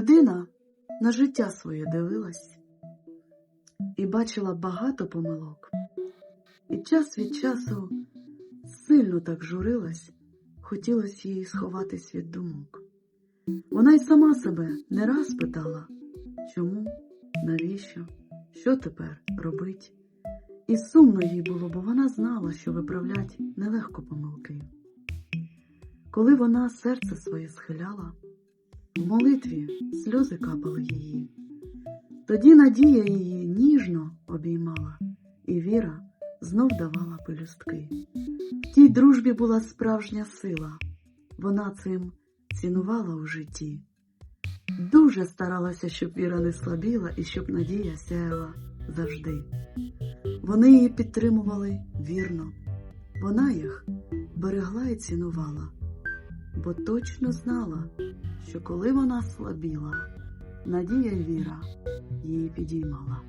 Людина на життя своє дивилась і бачила багато помилок, і час від часу сильно так журилась, хотілося їй сховатись від думок. Вона й сама себе не раз питала, чому, навіщо, що тепер робить. І сумно їй було, бо вона знала, що виправлять нелегко помилки. Коли вона серце своє схиляла, в молитві сльози капали її. Тоді надія її ніжно обіймала, і віра знов давала пелюстки. В тій дружбі була справжня сила, вона цим цінувала у житті. Дуже старалася, щоб віра не слабіла і щоб надія сяяла завжди. Вони її підтримували вірно, вона їх берегла і цінувала, бо точно знала, що коли вона слабіла, надія й віра її підіймала.